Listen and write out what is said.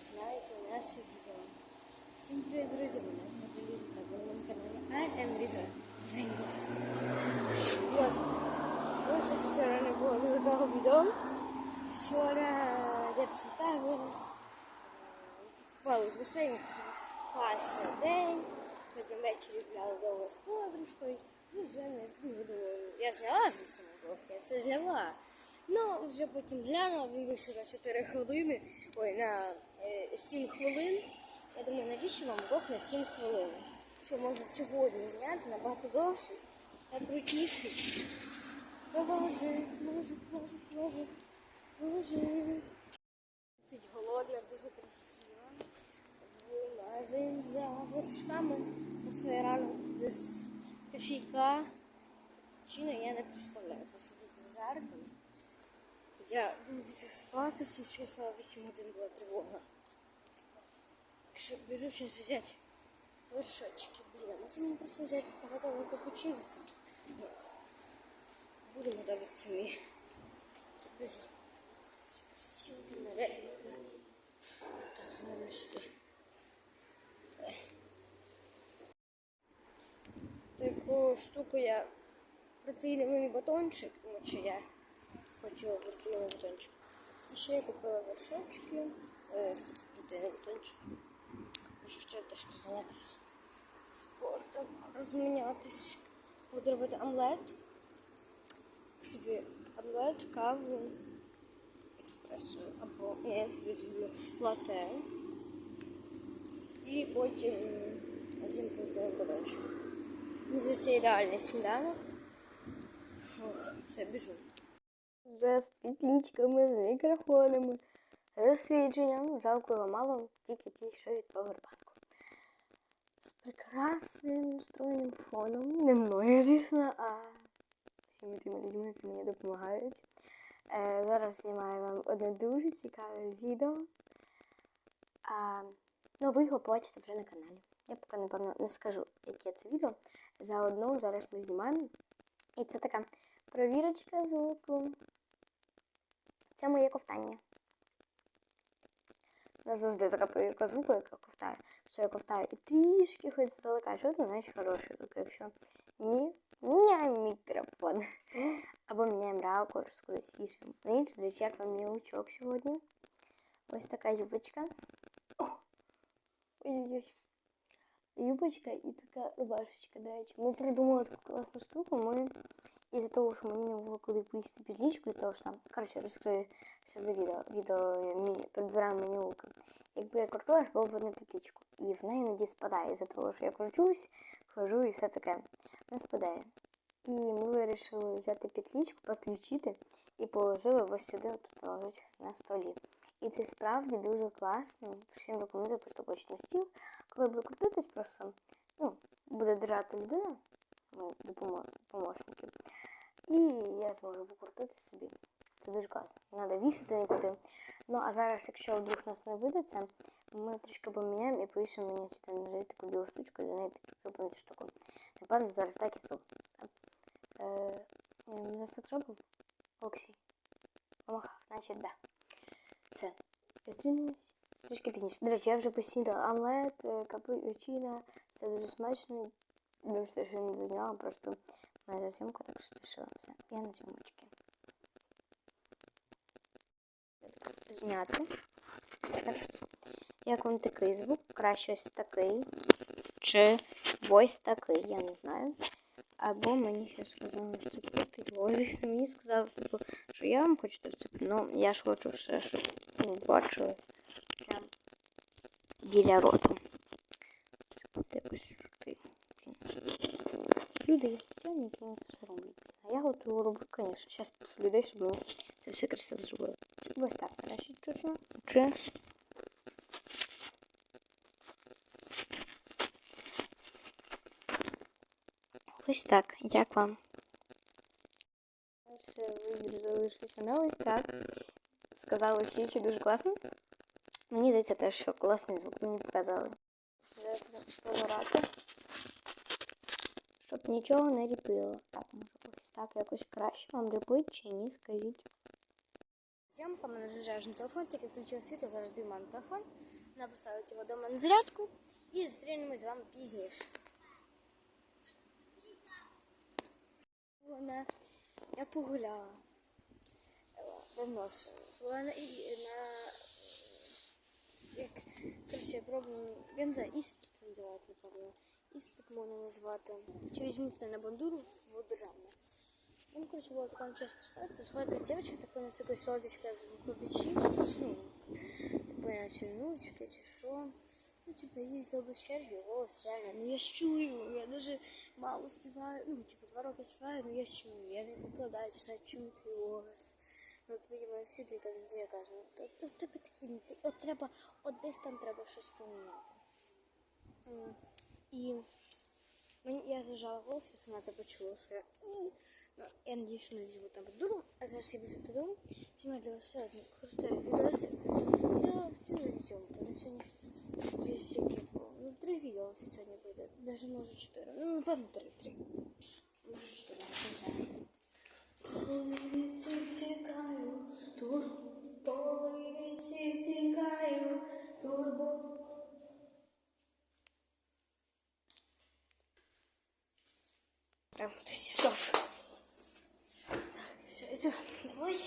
починається наше відео. Всім привіт, друзі! Мене звати Ліза на моєму каналі I am Ліза Женьков. Боже, ось ще вчора не було нового відео. Вчора я пішов табір, купали з басейну, класний день, потім ввечері гуляли довго з подружкою. Ну, вже не думаю, я зняла, звісно, блог, я все зняла. Ну, вже потім глянула, він вийшов на 4 хвилини, ой, на е, 7 хвилин. Я думаю, навіщо вам блог на 7 хвилин? Що можна сьогодні зняти набагато довше та крутіше. Боже, боже, боже, боже, боже. Досить голодна, дуже красиво. В за вершками на своє ранок без кофійка. Чина я не представляю, тому що дуже жарко. Я дуже хочу спати, слушай, я 8 годин була тривога. Що біжу зараз взяти вершочки. Блін, а мені просто взяти готовий капучино? Ні. Будемо давити самі. Все, Біжу. Все красиво. Так, ну сюди. Таку штуку я протеїновий батончик, тому я хочу протеїновий батончик. І ще я купила вершочки, е, протеїновий батончик. Можу ще трошки зайнятися спортом, розмінятись. Буду робити омлет. Собі омлет, каву, експресо або я собі зроблю лате. І потім зим протеїновий батончик. За це ідеальний сніданок. Ох, все, біжу. Вже з петлічками, з мікрофонами, з освідженням. Жалко його мало, тільки ті, що від повербанку. Прекрасним настроєним фоном. Не мною, звісно, а всіми тими людьми, які мені допомагають. Е, зараз знімаю вам одне дуже цікаве відео. А, ну, ви його побачите вже на каналі. Я поки, напевно, не скажу, яке це відео. Заодно зараз ми знімаємо. І це така провірочка звуку. Це моє ковтання. У нас завжди така провірка звуку, яка ковтає. Що я ковтаю і трішки хоч здалека, що це значить хороший звук. Якщо ні, міняємо мікрофон. Або міняємо ракурс кудись інше. На інше, до речі, як вам мій лучок сьогодні. Ось така юбочка. О! Ой-ой-ой. Юбочка і така рубашечка, до речі. Ми придумали таку класну штуку. Ми із-за того, що мені не було коли поїсти підлічку, із-за того, що там, коротше, розкрию, що за відео. Відео мені підбираємо мені луки. Якби я крутилась, було б на підлічку. І в неї іноді спадає із-за того, що я кручусь, хожу і все таке. Не спадає. І ми вирішили взяти петлічку, підключити і положили ось сюди, тут лежить на столі. І це справді дуже класно. Всім рекомендую просто почти на стіл. Коли буде крутитись, просто ну, буде держати людина, ну, допомо- помощники. І я зможу покрутити собі. Це дуже класно. Треба вішати нікуди. Ну а зараз, якщо вдруг нас не це, ми трішки поміняємо і повісимо мені сюди на таку білу штучку, до неї підкріпимо цю штуку. Напевно, зараз так і зробимо. Е, зараз так зробив? Оксі. Помахав, значить, да. Все. Зустрінемось трішки пізніше. До речі, я вже поснідала омлет, е, капучино. Це дуже смачно. Вибачте, що я не зазняла, просто моя зйомка так що спішила. Все, я на зйомочки. Зняти. Як вам такий звук? Краще ось такий. Чи ось такий, я не знаю. Або мені ще сказали вцепити його. Звісно, мені сказали, що я вам хочу вцепити. Ну, я ж хочу все, щоб ну, бачили прям біля роту. Це буде якось. Люди є спеціальні, які мені це все роблять. А я готову роблю, звісно. Зараз попрошу людей, щоб мені це все красиво зробили. Ось так краще чутно. Чи Ось так, як вам? Наш вибір залишився на ось так. Сказали всі, чи дуже класно. Мені здається теж, що класний звук мені показали. Треба щоб нічого не ріпило. Так, може ось так якось краще вам ріпить чи ні, скажіть. Зйомка мене заряджаєш на телефон, тільки включила світло, зараз даю мамі телефон. Вона його до мене на зарядку і зустрінемось з вами пізніше. Вона, я погуляла. Давно ще. Була і, на як, коротше, я пробую, я не знаю, іспит називають, напевно. Іспит можна назвати. Чи візьмуть на бандуру в державне. Ну, короче, была такая нечестная ситуация. Зашла какая девочка, так поняла, такой родичка з викладачів, ну, так поняла, чи внучки, чи що. Ну, типа, їй зробив черги, голос реально. Ну, я чую, я даже мало співаю, ну, типа, два роки співаю, ну, я чую, я не викладаю, чи навіть чую твій голос. Ну, от моя вчителька завжди каже, ну, то в тебе такі, от треба, от десь там треба щось поміняти. І Мені я зажала голос, я сама це почула, що я. «І». Ну, я надіюсь, що не візьму там дуру, а зараз я біжу додому, знімаю для вас ще один крутий відосик. Я в цілий зйомку на сьогодні вже сьогодні. Ну, три відео сьогодні вийде, навіть може чотири. Ну, напевно, три, три. Може, чотири, не знаю. Полиці втікаю, тур, втікаю, турбо. Там хтось ішов. Так, все, это Ой.